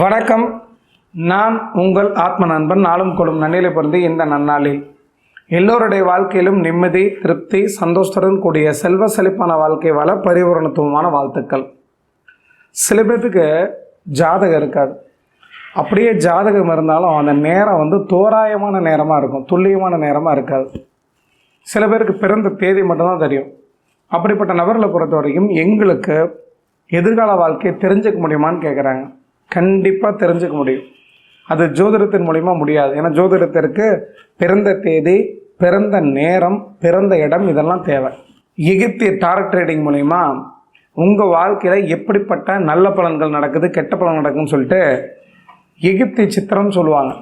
வணக்கம். நான் உங்கள் ஆத்ம நண்பன் நாளும் கொடும் நன்னிலை பிறந்து இந்த நன்னாளில். எல்லோருடைய வாழ்க்கையிலும் நிம்மதி திருப்தி சந்தோஷத்துடன் கூடிய செல்வ செழிப்பான வாழ்க்கை வாழ பரிபூரணத்துவமான வாழ்த்துக்கள். சில பேர்த்துக்கு ஜாதகம் இருக்காது. அப்படியே ஜாதகம் இருந்தாலும் அந்த நேரம் வந்து தோராயமான நேரமாக இருக்கும். துல்லியமான நேரமாக இருக்காது. சில பேருக்கு பிறந்த தேதி மட்டும்தான் தெரியும். அப்படிப்பட்ட நபர்களை பொறுத்த வரைக்கும் எங்களுக்கு எதிர்கால வாழ்க்கையை தெரிஞ்சுக்க முடியுமான்னு கேட்குறாங்க கண்டிப்பாக தெரிஞ்சுக்க முடியும். அது ஜோதிடத்தின் மூலிமா முடியாது. ஏன்னா ஜோதிடத்திற்கு பிறந்த தேதி பிறந்த நேரம் பிறந்த இடம் இதெல்லாம் தேவை. எகிப்திய டாரட் ட்ரேடிங் மூலிமா உங்கள் வாழ்க்கையில் எப்படிப்பட்ட நல்ல பலன்கள் நடக்குது கெட்ட பலன் நடக்குதுன்னு சொல்லிட்டு எகிப்திய சித்திரம் சொல்லுவாங்க.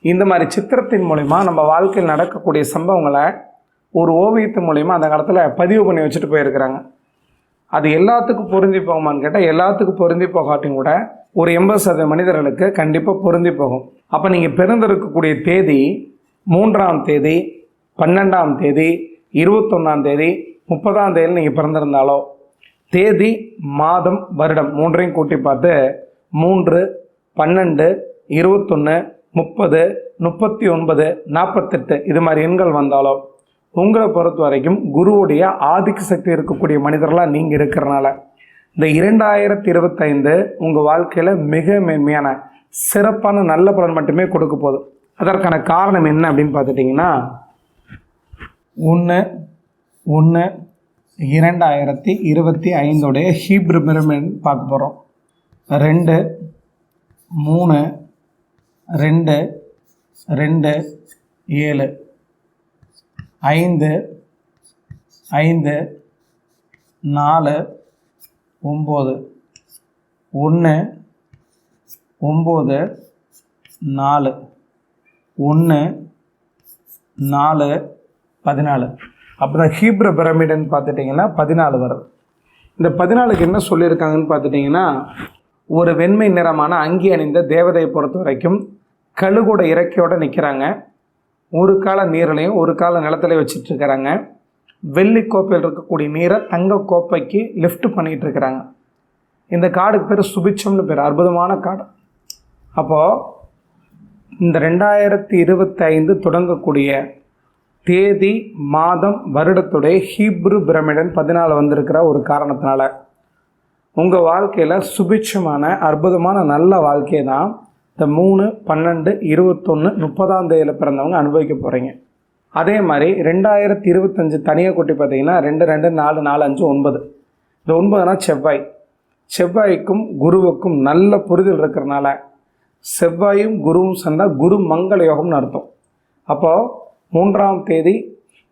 இந்த மாதிரி சித்திரத்தின் மூலிமா நம்ம வாழ்க்கையில் நடக்கக்கூடிய சம்பவங்களை ஒரு ஓவியத்து மூலிமா அந்த காலத்தில் பதிவு பண்ணி வச்சுட்டு போயிருக்கிறாங்க. அது எல்லாத்துக்கும் பொருந்தி போகுமான்னு கேட்டால் எல்லாத்துக்கும் பொருந்தி போகாட்டியும் கூட ஒரு எண்பது சதவீத மனிதர்களுக்கு கண்டிப்பாக பொருந்தி போகும். அப்போ நீங்கள் பிறந்திருக்கக்கூடிய தேதி மூன்றாம் தேதி பன்னெண்டாம் தேதி இருபத்தொன்னாம் தேதி முப்பதாம் தேதி நீங்கள் பிறந்திருந்தாலோ தேதி மாதம் வருடம் மூன்றையும் கூட்டி பார்த்து மூன்று பன்னெண்டு இருபத்தொன்று முப்பது முப்பத்தி ஒன்பது நாற்பத்தெட்டு இது மாதிரி எண்கள் வந்தாலோ உங்களை பொறுத்த வரைக்கும் குருவுடைய ஆதிக்க சக்தி இருக்கக்கூடிய மனிதர்களாக நீங்கள் இருக்கிறனால இந்த இரண்டாயிரத்தி இருபத்தைந்து உங்கள் வாழ்க்கையில் மிக மேன்மையான சிறப்பான நல்ல பலன் மட்டுமே கொடுக்க போகுது. அதற்கான காரணம் என்ன அப்படின்னு பார்த்துட்டிங்கன்னா ஒன்று ஒன்று இரண்டாயிரத்தி இருபத்தி ஐந்தோடைய ஹீப்ரு பிரமின் பார்க்க போகிறோம் ரெண்டு மூணு ரெண்டு ரெண்டு ஏழு. ஐந்து ஐந்து நாலு ஒம்பது ஒன்று ஒம்பது நாலு ஒன்று நாலு பதினாலு. அப்புறம் ஹீப்ரு பிரமிடுன்னு பார்த்துட்டிங்கன்னா பதினாலு வருது. இந்த பதினாலுக்கு என்ன சொல்லியிருக்காங்கன்னு பார்த்துட்டிங்கன்னா ஒரு வெண்மை நிறமான அங்கி அணிந்த தேவதையை பொறுத்த வரைக்கும் கழுகோட இறக்கையோடு நிற்கிறாங்க ஒரு கால நீரிலையும் ஒரு கால நிலத்திலையும் வச்சுட்டு இருக்கிறாங்க வெள்ளி கோப்பையில் இருக்கக்கூடிய நீரை தங்க கோப்பைக்கு லிஃப்ட் பண்ணிகிட்டு இருக்கிறாங்க இந்த காடுக்கு பேர் சுபிச்சம்னு பேர் அற்புதமான காடு. அப்போது இந்த ரெண்டாயிரத்தி இருபத்தைந்து தொடங்கக்கூடிய தேதி மாதம் வருடத்துடைய ஹீப்ரு பிரமிடன் பதினாலு வந்திருக்கிற ஒரு காரணத்தினால உங்கள் வாழ்க்கையில் சுபிட்சமான அற்புதமான நல்ல வாழ்க்கையை தான் இந்த மூணு பன்னெண்டு இருபத்தொன்று முப்பதாம் தேதியில் பிறந்தவங்க அனுபவிக்க போகிறீங்க அதே மாதிரி ரெண்டாயிரத்தி இருபத்தஞ்சு தனியாக கொட்டி பார்த்தீங்கன்னா ரெண்டு ரெண்டு நாலு நாலு அஞ்சு ஒன்பது. இந்த ஒன்பதுனா செவ்வாய். செவ்வாய்க்கும் குருவுக்கும் நல்ல புரிதல் இருக்கிறனால செவ்வாயும் குருவும் சேர்ந்தால் குரு மங்கள யோகம்னு அர்த்தம். அப்போது மூன்றாம் தேதி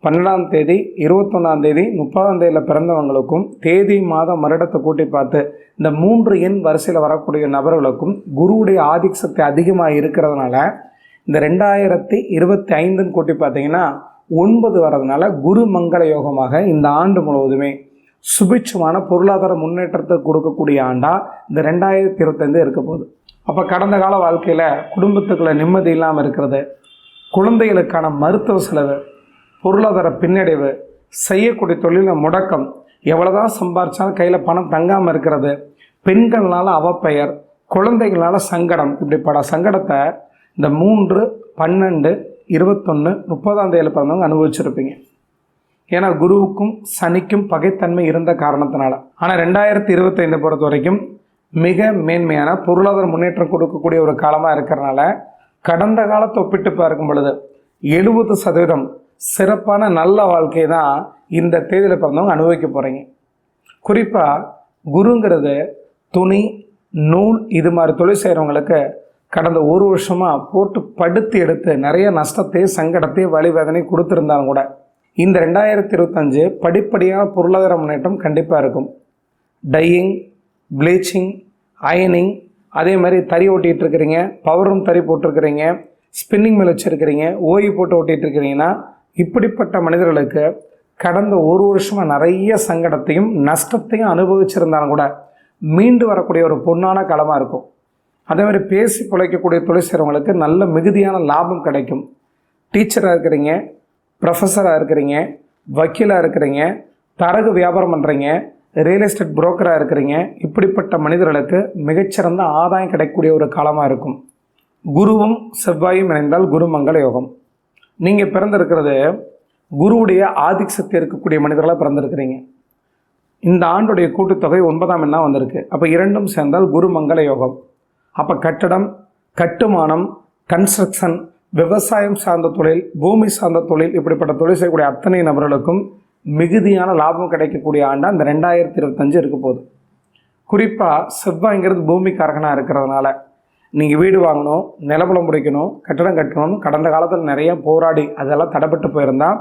பன்னெண்டாம் தேதி இருபத்தொன்னாம் தேதி முப்பதாம் தேதியில் பிறந்தவங்களுக்கும் தேதி மாதம் வருடத்தை கூட்டி பார்த்து இந்த மூன்று எண் வரிசையில் வரக்கூடிய நபர்களுக்கும் குருவுடைய ஆதிக்க சக்தி அதிகமாக இருக்கிறதுனால இந்த ரெண்டாயிரத்தி இருபத்தி ஐந்துன்னு கூட்டி பார்த்தீங்கன்னா ஒன்பது வரதுனால குரு மங்கள யோகமாக இந்த ஆண்டு முழுவதுமே சுபிட்சமான பொருளாதார முன்னேற்றத்தை கொடுக்கக்கூடிய ஆண்டாக இந்த ரெண்டாயிரத்தி இருபத்தைந்து இருக்க போகுது. அப்போ கடந்த கால வாழ்க்கையில் குடும்பத்துக்குள்ள நிம்மதி இல்லாமல் இருக்கிறது குழந்தைகளுக்கான மருத்துவ செலவு பொருளாதார பின்னடைவு செய்யக்கூடிய தொழிலில் முடக்கம் எவ்வளோதான் சம்பாரிச்சாலும் கையில் பணம் தங்காமல் இருக்கிறது. பெண்கள்னால அவப்பெயர் குழந்தைகளால் சங்கடம். இப்படி பல சங்கடத்தை இந்த மூன்று பன்னெண்டு இருபத்தொன்று முப்பதாம் தேதியில் பிறந்தவங்க அனுபவிச்சிருப்பீங்க. ஏன்னா குருவுக்கும் சனிக்கும் பகைத்தன்மை இருந்த காரணத்தினால. ஆனால் ரெண்டாயிரத்தி இருபத்தைந்து பொறுத்த வரைக்கும் மிக மேன்மையான பொருளாதார முன்னேற்றம் கொடுக்கக்கூடிய ஒரு காலமாக இருக்கிறனால கடந்த காலத்தை ஒப்பிட்டு பார்க்கும் பொழுது எழுபது சதவீதம் சிறப்பான நல்ல வாழ்க்கையை தான் இந்த தேதியில் பிறந்தவங்க அனுபவிக்க போகிறீங்க குறிப்பாக குருங்கிறது துணி நூல் இது மாதிரி தொழில் செய்கிறவங்களுக்கு கடந்த ஒரு வருஷமாக போட்டு படுத்து எடுத்து நிறைய நஷ்டத்தையும் சங்கடத்தையும் வழி வேதனை கொடுத்துருந்தாலும் கூட இந்த ரெண்டாயிரத்தி இருபத்தஞ்சு படிப்படியான பொருளாதார முன்னேற்றம் கண்டிப்பாக இருக்கும். டையிங் ப்ளீச்சிங் அயனிங் அதே மாதிரி தறி ஓட்டிகிட்டு இருக்கிறீங்க பவரும் தறி போட்டிருக்கிறீங்க ஸ்பின்னிங் மில் வச்சுருக்கிறீங்க ஓய்வு போட்டு ஓட்டிகிட்டு இருக்கிறீங்கன்னா இப்படிப்பட்ட மனிதர்களுக்கு கடந்த ஒரு வருஷமாக நிறைய சங்கடத்தையும் நஷ்டத்தையும் அனுபவிச்சிருந்தாலும் கூட மீண்டு வரக்கூடிய ஒரு பொன்னான காலமாக இருக்கும். அதே மாதிரி பேசி பிழைக்கக்கூடிய தொழில் செய்கிறவங்களுக்கு நல்ல மிகுதியான லாபம் கிடைக்கும். டீச்சராக இருக்கிறீங்க ப்ரொஃபஸராக இருக்கிறீங்க வக்கீலாக இருக்கிறீங்க தரகு வியாபாரம் பண்ணுறீங்க ரியல் எஸ்டேட் புரோக்கராக இருக்கிறீங்க. இப்படிப்பட்ட மனிதர்களுக்கு மிகச்சிறந்த ஆதாயம் கிடைக்கக்கூடிய ஒரு காலமாக இருக்கும். குருவும் செவ்வாயும் இணைந்தால் குருமங்கள யோகம். நீங்கள் பிறந்திருக்கிறது குருவுடைய ஆதிசக்தி இருக்கக்கூடிய மனிதர்களாக பிறந்திருக்கிறீங்க. இந்த ஆண்டுடைய கூட்டுத்தொகை ஒன்பதாம் எண்ணாக வந்திருக்கு. அப்போ இரண்டும் சேர்ந்தால் குருமங்கள யோகம். அப்போ கட்டடம் கட்டுமானம் கன்ஸ்ட்ரக்ஷன் விவசாயம் சார்ந்த தொழில் பூமி சார்ந்த தொழில் இப்படிப்பட்ட தொழில் செய்யக்கூடிய அத்தனை நபர்களுக்கும் மிகுதியான லாபம் கிடைக்கக்கூடிய ஆண்டாக அந்த ரெண்டாயிரத்தி இருபத்தஞ்சு இருக்க போகுது. குறிப்பாக செவ்வாய்ங்கிறது பூமிக்காரகனாக இருக்கிறதுனால. நீங்கள் வீடு வாங்கணும் நிலப்பலம் முடிக்கணும் கட்டடம் கட்டணும்னு கடந்த காலத்தில் நிறைய போராடி அதெல்லாம் தடைப்பட்டு போயிருந்தால்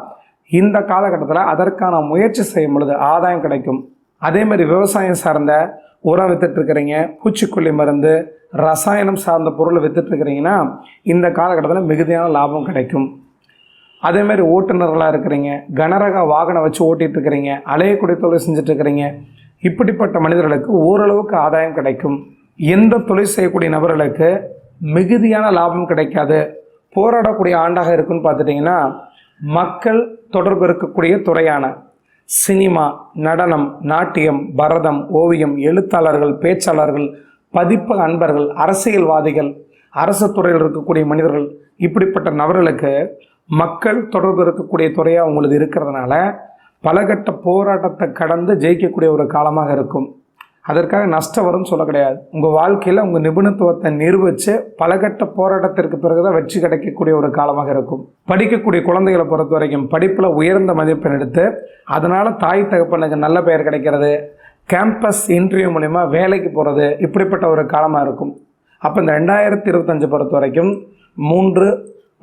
இந்த காலகட்டத்தில் அதற்கான முயற்சி செய்யும் பொழுது ஆதாயம் கிடைக்கும். அதே மாதிரி விவசாயம் சார்ந்த உரம் வித்துட்ருக்கிறீங்க பூச்சிக்கொல்லி மருந்து ரசாயனம் சார்ந்த பொருளை வித்துட்ருக்கிறீங்கன்னா இந்த காலகட்டத்தில் மிகுதியான லாபம் கிடைக்கும். அதேமாதிரி ஓட்டுநர்களாக இருக்கிறீங்க கனரக வாகனம் வச்சு ஓட்டிகிட்ருக்கிறீங்க அலையக்கூடிய தொழில் செஞ்சுட்ருக்கிறீங்க இப்படிப்பட்ட மனிதர்களுக்கு ஓரளவுக்கு ஆதாயம் கிடைக்கும். எந்த தொழில் செய்யக்கூடிய நபர்களுக்கு மிகுதியான லாபம் கிடைக்காது போராடக்கூடிய ஆண்டாக இருக்குன்னு பார்த்துட்டிங்கன்னா மக்கள் தொடர்பு இருக்கக்கூடிய துறையான சினிமா நடனம் நாட்டியம் பரதம் ஓவியம் எழுத்தாளர்கள் பேச்சாளர்கள் பதிப்பக அன்பர்கள் அரசியல்வாதிகள் அரசு துறையில் இருக்கக்கூடிய மனிதர்கள் இப்படிப்பட்ட நபர்களுக்கு மக்கள் தொடர்பு இருக்கக்கூடிய துறையாக உங்களுக்கு இருக்கிறதுனால பலகட்ட போராட்டத்தை கடந்து ஜெயிக்கக்கூடிய ஒரு காலமாக இருக்கும். அதற்காக நஷ்டம் வரும்னு சொல்ல கிடையாது. உங்கள் வாழ்க்கையில் உங்கள் நிபுணத்துவத்தை நிரூபித்து பலகட்ட போராட்டத்திற்கு பிறகு தான் வெற்றி கிடைக்கக்கூடிய ஒரு காலமாக இருக்கும். படிக்கக்கூடிய குழந்தைகளை பொறுத்த வரைக்கும் படிப்பில் உயர்ந்த மதிப்பெண் எடுத்து அதனால் தாய் தகப்பனுக்கு நல்ல பெயர் கிடைக்கிறது. கேம்பஸ் இன்டர்வியூ மூலிமா வேலைக்கு போகிறது இப்படிப்பட்ட ஒரு காலமாக இருக்கும். அப்போ இந்த ரெண்டாயிரத்தி இருபத்தஞ்சு பொறுத்த வரைக்கும் மூன்று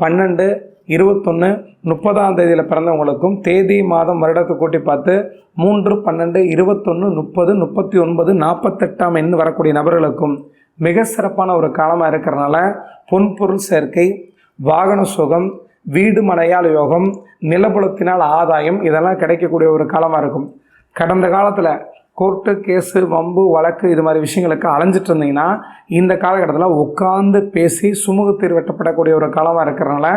பன்னெண்டு இருபத்தொன்று முப்பதாம் தேதியில் பிறந்தவங்களுக்கும் தேதி மாதம் வருடத்தை கூட்டி பார்த்து மூன்று பன்னெண்டு இருபத்தொன்று முப்பது முப்பத்தி ஒன்பது நாற்பத்தெட்டாம் எண் வரக்கூடிய நபர்களுக்கும் மிக சிறப்பான ஒரு காலமாக இருக்கிறனால பொன்பொருள் சேர்க்கை வாகன சுகம் வீடு மனையால் யோகம் நிலபுலத்தினால் ஆதாயம் இதெல்லாம் கிடைக்கக்கூடிய ஒரு காலமாக இருக்கும். கடந்த காலத்தில் கோர்ட்டு கேஸு வம்பு வழக்கு இது மாதிரி விஷயங்களுக்கு அலைஞ்சிட்டு இருந்தீங்கன்னா இந்த காலகட்டத்தில் உட்காந்து பேசி சுமூக தீர்வெட்டப்படக்கூடிய ஒரு காலமாக இருக்கிறனால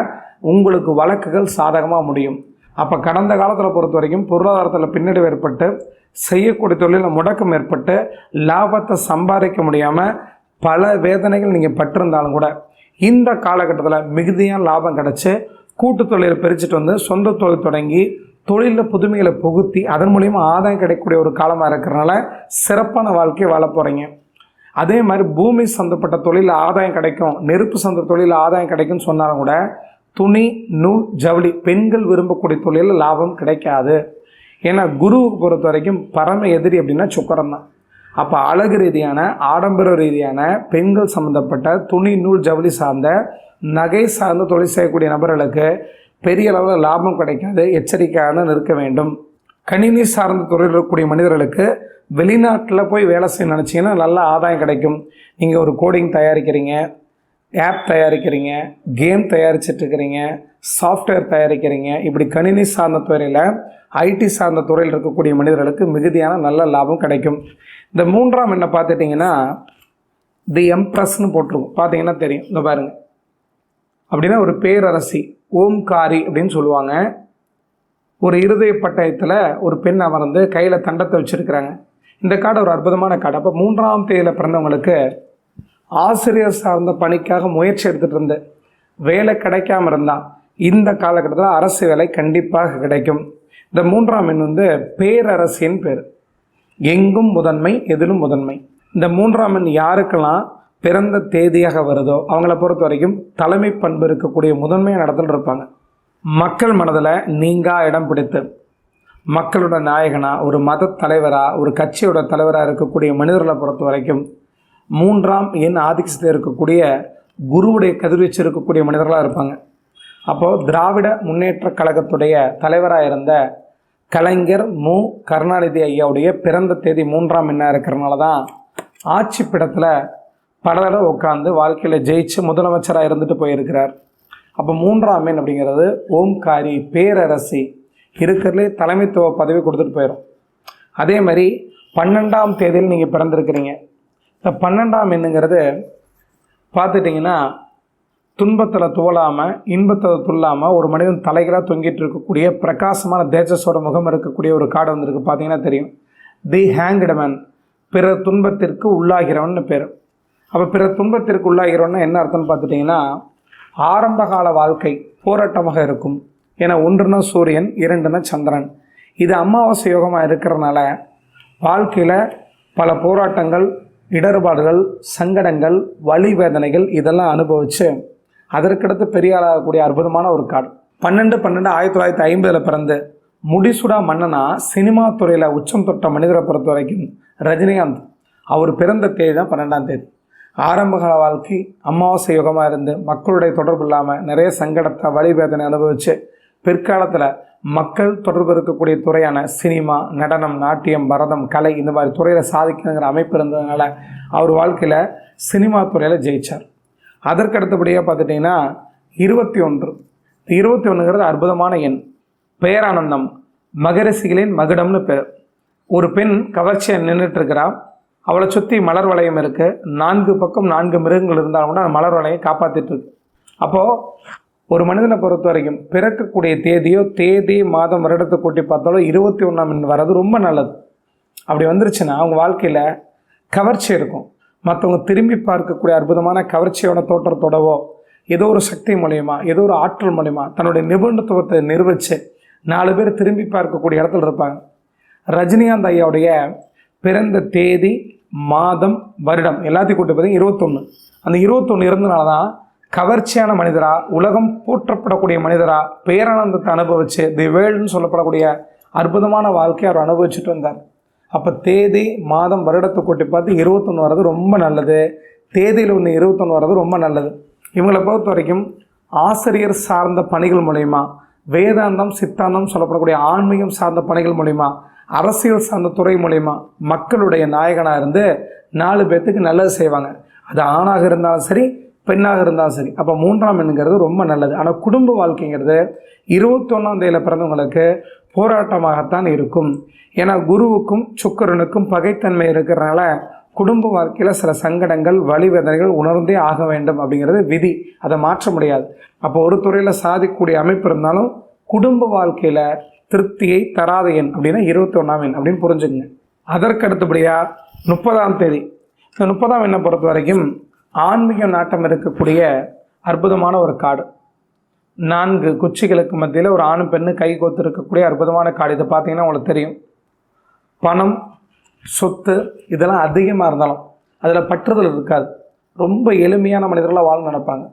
உங்களுக்கு வழக்குகள் சாதகமாக முடியும். அப்போ கடந்த காலத்தில் பொறுத்த வரைக்கும் பொருளாதாரத்தில் பின்னடைவு ஏற்பட்டு செய்யக்கூடிய தொழிலில் முடக்கம் ஏற்பட்டு லாபத்தை சம்பாதிக்க முடியாமல் பல வேதனைகள் நீங்கள் பட்டிருந்தாலும் கூட இந்த காலகட்டத்தில் மிகுதியாக லாபம் கிடச்சி கூட்டு தொழிலை பிரிச்சுட்டு வந்து சொந்த தொழில் தொடங்கி தொழிலில் புதுமைகளை புகுத்தி அதன் மூலிமா ஆதாயம் கிடைக்கக்கூடிய ஒரு காலமாக இருக்கிறனால சிறப்பான வாழ்க்கையை வாழ போகிறீங்க அதே மாதிரி பூமி சம்மந்தப்பட்ட தொழிலில் ஆதாயம் கிடைக்கும். நெருப்பு சந்த தொழிலில் ஆதாயம் கிடைக்கும்னு சொன்னாலும் கூட துணி நூல் ஜவுளி பெண்கள் விரும்பக்கூடிய தொழிலில் லாபம் கிடைக்காது. ஏன்னா குருவுக்கு பொறுத்த வரைக்கும் பரம எதிரி அப்படின்னா சுக்கரம் தான். அப்போ அழகு ரீதியான ஆடம்பர ரீதியான பெண்கள் சம்மந்தப்பட்ட துணி நூல் ஜவுளி சார்ந்த நகை சார்ந்த தொழில் செய்யக்கூடிய நபர்களுக்கு பெரிய அளவில் லாபம் கிடைக்காது எச்சரிக்கையாக இருக்க வேண்டும். கணினி சார்ந்த துறையில் இருக்கக்கூடிய மனிதர்களுக்கு வெளிநாட்டில் போய் வேலை செய்ய நினச்சிங்கன்னா நல்ல ஆதாயம் கிடைக்கும். நீங்கள் ஒரு கோடிங் தயாரிக்கிறீங்க ஆப் தயாரிக்கிறீங்க கேம் தயாரிச்சிட்ருக்கிறீங்க சாஃப்ட்வேர் தயாரிக்கிறீங்க இப்படி கணினி சார்ந்த துறையில் ஐடி சார்ந்த துறையில் இருக்கக்கூடிய மனிதர்களுக்கு மிகுதியான நல்ல லாபம் கிடைக்கும். இந்த மூன்றாம் என்ன பார்த்துட்டிங்கன்னா தி எம்ப்ரஸ்னு போட்டிருக்கும். பார்த்தீங்கன்னா தெரியும். இந்த பாருங்கள் அப்படின்னா ஒரு பேரரசி. ஓம்காரி அப்படின்னு சொல்லுவாங்க. ஒரு இருதய பட்டயத்தில் ஒரு பெண் அமர்ந்து கையில் தண்டத்தை வச்சுருக்கிறாங்க. இந்த காடை ஒரு அற்புதமான காடை. அப்போ மூன்றாம் தேதியில் பிறந்தவங்களுக்கு ஆசிரியர் சார்ந்த பணிக்காக முயற்சி எடுத்துகிட்டு இருந்து வேலை கிடைக்காம இருந்தான் இந்த காலகட்டத்தில் அரசு வேலை கண்டிப்பாக கிடைக்கும். இந்த மூன்றாம் எண் வந்து பேரரசின் பேர். எங்கும் முதன்மை எதிலும் முதன்மை. இந்த மூன்றாம் எண் யாருக்கெல்லாம் பிறந்த தேதியாக வருதோ அவங்கள பொறுத்த வரைக்கும் தலைமை பண்பு இருக்கக்கூடிய முதன்மையை நடத்தல் இருப்பாங்க. மக்கள் மனதில் நீங்கா இடம் பிடித்து மக்களோட நாயகனா ஒரு மத தலைவராக ஒரு கட்சியோட தலைவராக இருக்கக்கூடிய மனிதர்களை பொறுத்த வரைக்கும் மூன்றாம் எண் ஆதிக்கத்தில் இருக்கக்கூடிய குருவுடைய கதிர்வீச்சு இருக்கக்கூடிய மனிதர்களாக இருப்பாங்க. அப்போது திராவிட முன்னேற்ற கழகத்துடைய தலைவராக இருந்த கலைஞர் மு. கருணாநிதி ஐயாவுடைய பிறந்த தேதி மூன்றாம் எண்ணாக இருக்கிறனால தான் ஆட்சி பிடத்தில் பல தடவை உட்காந்து வாழ்க்கையில் ஜெயிச்சு முதலமைச்சராக இருந்துட்டு போயிருக்கிறார். அப்போ மூன்றாம் மீன் அப்படிங்கிறது ஓம்காரி பேரரசி இருக்கிறதுலே தலைமைத்துவ பதவி கொடுத்துட்டு போயிடும் அதே மாதிரி பன்னெண்டாம் தேதியில் நீங்கள் பிறந்திருக்கிறீங்க. இந்த பன்னெண்டாம் எண்ணுங்கிறது பார்த்துட்டிங்கன்னா துன்பத்தில் துவலாமல் இன்பத்தில் துள்ளாமல் ஒரு மனிதன் தலைகளாக தொங்கிட்டு இருக்கக்கூடிய பிரகாசமான தேஜஸோட முகம் இருக்கக்கூடிய ஒரு காடு வந்திருக்கு. பார்த்தீங்கன்னா தெரியும். தி ஹேங்க்டமன் பிற துன்பத்திற்கு உள்ளாகிறவன் பேர். அப்போ பிற துன்பத்திற்கு உள்ளாகிறவன்னா என்ன அர்த்தம்னு பார்த்துட்டிங்கன்னா ஆரம்பகால வாழ்க்கை போராட்டமாக இருக்கும். ஏன்னா ஒன்றுனா சூரியன் இரண்டுனா சந்திரன். இது அமாவாசை யோகமாக இருக்கிறனால வாழ்க்கையில் பல போராட்டங்கள் இடர்பாடுகள் சங்கடங்கள் வலி வேதனைகள் இதெல்லாம் அனுபவித்து அதற்கடுத்து பெரிய ஆளாகக்கூடிய அற்புதமான ஒரு காடு. பன்னெண்டு பன்னெண்டு ஆயிரத்தி தொள்ளாயிரத்தி ஐம்பதில் பிறந்து முடிசுடா மன்னனா சினிமா துறையில் உச்சம் தொட்ட மனிதரை பொறுத்த வரைக்கும் ரஜினிகாந்த். அவர் பிறந்த தேதி தான் பன்னெண்டாம் தேதி. ஆரம்பகால வாழ்க்கை அமாவாசை யுகமாக இருந்து மக்களுடைய தொடர்பு இல்லாமல் நிறைய சங்கடத்தை வழி வேதனை அனுபவித்து பிற்காலத்தில் மக்கள் தொடர்பு இருக்கக்கூடிய துறையான சினிமா நடனம் நாட்டியம் பரதம் கலை இந்த மாதிரி துறையில் சாதிக்கணுங்கிற அமைப்பு இருந்ததுனால அவர் வாழ்க்கையில் சினிமா துறையில் ஜெயித்தார் அதற்கு அடுத்தபடியாக பார்த்துட்டிங்கன்னா இருபத்தி ஒன்று இருபத்தி ஒன்றுங்கிறது அற்புதமான எண். பேரானந்தம் மகரிஷிகளின் மகுடம்னு பேர். ஒரு பெண் கவர்ச்சியாக நின்றுட்டுருக்கிறா அவளை சுற்றி மலர் வளையம் இருக்குது நான்கு பக்கம் நான்கு மிருகங்கள் இருந்தாலும் கூட அந்த மலர் வளையம் காப்பாற்றிட்டு இருக்கு. அப்போது ஒரு மனிதனை பொறுத்த வரைக்கும் பிறக்கக்கூடிய தேதியோ தேதி மாதம் வருடத்தை கூட்டி பார்த்தாலும் இருபத்தி ஒன்றாம் எண் வர்றது ரொம்ப நல்லது. அப்படி வந்துருச்சுன்னா அவங்க வாழ்க்கையில் கவர்ச்சி இருக்கும். மற்றவங்க திரும்பி பார்க்கக்கூடிய அற்புதமான கவர்ச்சியோட தோற்றத்தோடவோ ஏதோ ஒரு சக்தி மூலயமா ஏதோ ஒரு ஆற்றல் மூலயமா தன்னுடைய நிபுணத்துவத்தை நிரூபித்து நாலு பேர் திரும்பி பார்க்கக்கூடிய இடத்துல இருப்பாங்க. ரஜினிகாந்த் ஐயாவுடைய பிறந்த தேதி மாதம் வருடம் எல்லாத்தையும் கூட்டி பார்த்தீங்கன்னா இருபத்தொன்று அந்த இருபத்தொன்று இருந்தனால தான் கவர்ச்சியான மனிதரா உலகம் போற்றப்படக்கூடிய மனிதரா பேரானந்தத்தை அனுபவிச்சு தி வேர்ல்டுன்னு சொல்லப்படக்கூடிய அற்புதமான வாழ்க்கையை அவர் அனுபவிச்சுட்டு வந்தார். அப்போ தேதி மாதம் வருடத்தை கூட்டி பார்த்து இருபத்தொன்று வர்றது ரொம்ப நல்லது. தேதியில் ஒன்று இருபத்தொன்று வர்றது ரொம்ப நல்லது. இவங்களை பொறுத்த வரைக்கும் ஆசிரியர் சார்ந்த பணிகள் மூலயமா வேதாந்தம் சித்தாந்தம் சொல்லப்படக்கூடிய ஆன்மீகம் சார்ந்த பணிகள் மூலயமா அரசியல் சார்ந்த துறை மூலயமா மக்களுடைய நாயகனாக இருந்து நாலு பேர்த்துக்கு நல்லது செய்வாங்க. அது ஆணாக இருந்தாலும் சரி பெண்ணாக இருந்தாலும் சரி. அப்போ மூன்றாம் எண்ணுங்கிறது ரொம்ப நல்லது. ஆனால் குடும்ப வாழ்க்கைங்கிறது இருபத்தொன்னாம் தேதியில் பிறந்தவங்களுக்கு போராட்டமாகத்தான் இருக்கும். ஏன்னா குருவுக்கும் சுக்கரனுக்கும் பகைத்தன்மை இருக்கிறனால குடும்ப வாழ்க்கையில் சில சங்கடங்கள் வழிவேதனைகள் உணர்ந்தே ஆக வேண்டும் அப்படிங்கிறது விதி. அதை மாற்ற முடியாது. அப்போ ஒரு துறையில் சாதிக்கக்கூடிய அமைப்பு இருந்தாலும் குடும்ப வாழ்க்கையில் திருப்தியை தராத எண் அப்படின்னா இருபத்தி ஒன்றாம் எண் அப்படின்னு புரிஞ்சுங்க அதற்கு அடுத்தபடியாக முப்பதாம் தேதி. இந்த முப்பதாம் எண்ணை பொறுத்த வரைக்கும் ஆன்மீக நாட்டம் இருக்கக்கூடிய அற்புதமான ஒரு காடு. நான்கு குச்சிகளுக்கு மத்தியில் ஒரு ஆணும் பெண்ணு கை கோத்து இருக்கக்கூடிய அற்புதமான காடு. இதை பார்த்தீங்கன்னா உங்களுக்கு தெரியும். பணம் சொத்து இதெல்லாம் அதிகமாக இருந்தாலும் அதில் பற்றுதல் இருக்காது. ரொம்ப எளிமையான மனிதர்களாக வாழ நினைப்பாங்க.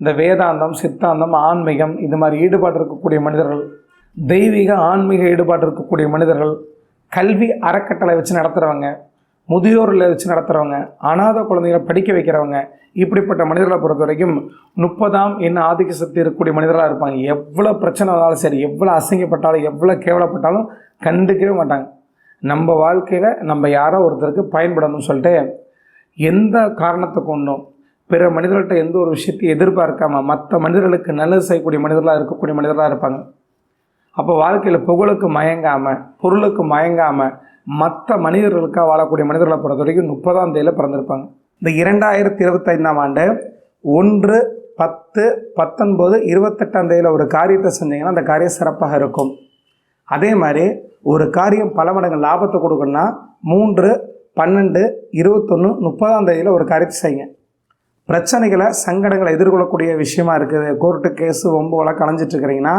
இந்த வேதாந்தம் சித்தாந்தம் ஆன்மீகம் இது மாதிரி ஈடுபாடு இருக்கக்கூடிய மனிதர்கள் தெய்வீக ஆன்மீக ஈடுபாடு இருக்கக்கூடிய மனிதர்கள் கல்வி அறக்கட்டளை வச்சு நடத்துகிறவங்க முதியோரில் வச்சு நடத்துகிறவங்க அனாதை குழந்தைகளை படிக்க வைக்கிறவங்க இப்படிப்பட்ட மனிதர்களை பொறுத்த வரைக்கும் முப்பதாம் என்ன ஆதிக்க சக்தி இருக்கக்கூடிய மனிதர்களாக இருப்பாங்க. எவ்வளோ பிரச்சனை வந்தாலும் சரி எவ்வளோ அசிங்கப்பட்டாலும் எவ்வளோ கேவலப்பட்டாலும் கண்டுக்கவே மாட்டாங்க. நம்ம வாழ்க்கையில் நம்ம யாரோ ஒருத்தருக்கு பயன்படணும்னு சொல்லிட்டு எந்த காரணத்தை கொண்டும் பிற மனிதர்கள்ட்ட எந்த ஒரு விஷயத்தையும் எதிர்பார்க்காம மற்ற மனிதர்களுக்கு நல்லது செய்யக்கூடிய மனிதர்களாக இருக்கக்கூடிய மனிதர்களாக இருப்பாங்க. அப்போ வாழ்க்கையில் புகழுக்கு மயங்காமல் பொருளுக்கு மயங்காமல் மற்ற மனிதர்களுக்காக வாழக்கூடிய மனிதர்களை பொறுத்த வரைக்கும் முப்பதாம் தேதியில் பிறந்திருப்பாங்க. இந்த இரண்டாயிரத்தி இருபத்தைந்தாம் ஆண்டு ஒன்று பத்து பத்தொன்பது இருபத்தெட்டாம் தேதியில் ஒரு காரியத்தை செஞ்சீங்கன்னா அந்த காரியம் சிறப்பாக இருக்கும். அதே மாதிரி ஒரு காரியம் பல மடங்கு லாபத்தை கொடுக்கணும்னா மூன்று பன்னெண்டு இருபத்தொன்று முப்பதாம் தேதியில் ஒரு காரியத்தை செய்யுங்க. பிரச்சனைகளை சங்கடங்களை எதிர்கொள்ளக்கூடிய விஷயமா இருக்குது. கோர்ட்டு கேஸு ரொம்ப வழக்கு அலைஞ்சிட்டு இருக்கிறீங்கன்னா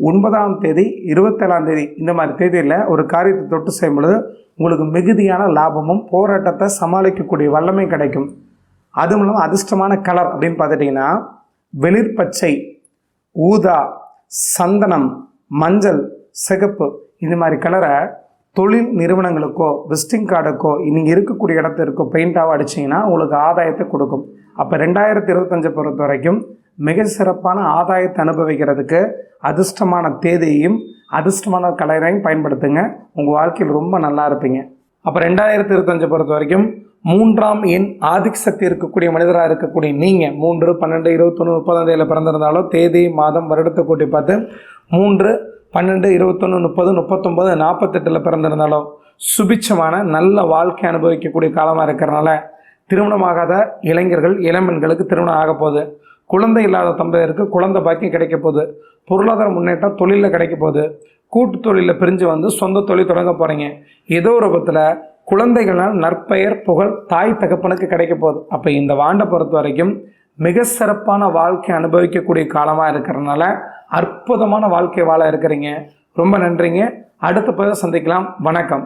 ஒன்பதாம் தேதி இருபத்தேழாம் தேதி இந்த மாதிரி தேதியில் ஒரு காரியத்தை தொட்டு செய்யும் பொழுது உங்களுக்கு மிகுதியான லாபமும் போராட்டத்தை சமாளிக்கக்கூடிய வல்லமை கிடைக்கும். அதுவும் இல்லாமல் அதிர்ஷ்டமான கலர் அப்படின்னு பார்த்துட்டிங்கன்னா வெளிர் பச்சை ஊதா சந்தனம் மஞ்சள் சிகப்பு இந்த மாதிரி கலரை தொழில் நிறுவனங்களுக்கோ விசிட்டிங் கார்டுக்கோ நீங்கள் இருக்கக்கூடிய இடத்திற்கோ பெயிண்டாக அடிச்சிங்கன்னா உங்களுக்கு ஆதாயத்தை கொடுக்கும். அப்போ ரெண்டாயிரத்தி இருபத்தஞ்சை பொறுத்த வரைக்கும் மிக சிறப்பான ஆதாயத்தை அனுபவிக்கிறதுக்கு அதிர்ஷ்டமான தேதியையும் அதிர்ஷ்டமான கலரையும் பயன்படுத்துங்க. உங்கள் வாழ்க்கையில் ரொம்ப நல்லா இருப்பீங்க. அப்போ ரெண்டாயிரத்தி இருபத்தஞ்சை பொறுத்த வரைக்கும் மூன்றாம் எண் ஆதிக்க சக்தி இருக்கக்கூடிய மனிதராக இருக்கக்கூடிய நீங்கள் மூன்று பன்னெண்டு இருபத்தொன்று முப்பதாம் தேதியில் பிறந்திருந்தாலோ தேதி மாதம் வருடத்தை கூட்டி பார்த்து மூன்று பன்னெண்டு இருபத்தொன்று முப்பது முப்பத்தொம்பது நாற்பத்தெட்டில் பிறந்திருந்தாலும் சுபிச்சமான நல்ல வாழ்க்கை அனுபவிக்கக்கூடிய காலமாக இருக்கிறனால திருமணமாகாத இளைஞர்கள் இளம்பெண்களுக்கு திருமணம் ஆக போகுது. குழந்தை இல்லாத தம்பதியருக்கு குழந்தை பாக்கியம் கிடைக்க போகுது. பொருளாதார முன்னேற்றம் தொழிலில் கிடைக்க போகுது. கூட்டு தொழிலில் பிரிஞ்சு வந்து சொந்த தொழில் தொடங்க போகிறீங்க ஏதோ ரூபத்தில் குழந்தைகளால் நற்பெயர் புகழ் தாய் தகப்பனுக்கு கிடைக்க போகுது. அப்போ இந்த வாண்டை பொறுத்த வரைக்கும் மிக சிறப்பான வாழ்க்கை அனுபவிக்கக்கூடிய காலமாக இருக்கிறதுனால அற்புதமான வாழ்க்கை வாழ இருக்கிறீங்க. ரொம்ப நன்றிங்க. அடுத்த பதிவு சந்திக்கலாம். வணக்கம்.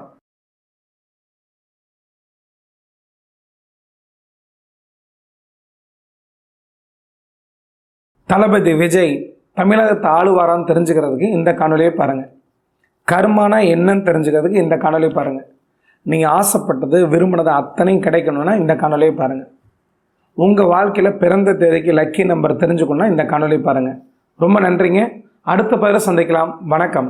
தளபதி விஜய் தமிழகத்தை ஆளுவாரான்னு தெரிஞ்சுக்கிறதுக்கு இந்த காணொலியை பாருங்கள் கர்மானா என்னன்னு தெரிஞ்சுக்கிறதுக்கு இந்த காணொலியை பாருங்கள் நீங்கள் ஆசைப்பட்டது விரும்பினது அத்தனையும் கிடைக்கணும்னா இந்த காணொலியை பாருங்கள் உங்கள் வாழ்க்கையில் பிறந்த தேதிக்கு லக்கி நம்பர் தெரிஞ்சுக்கணும்னா இந்த காணொலி பாருங்கள் ரொம்ப நன்றிங்க. அடுத்த பதில சந்திக்கலாம். வணக்கம்.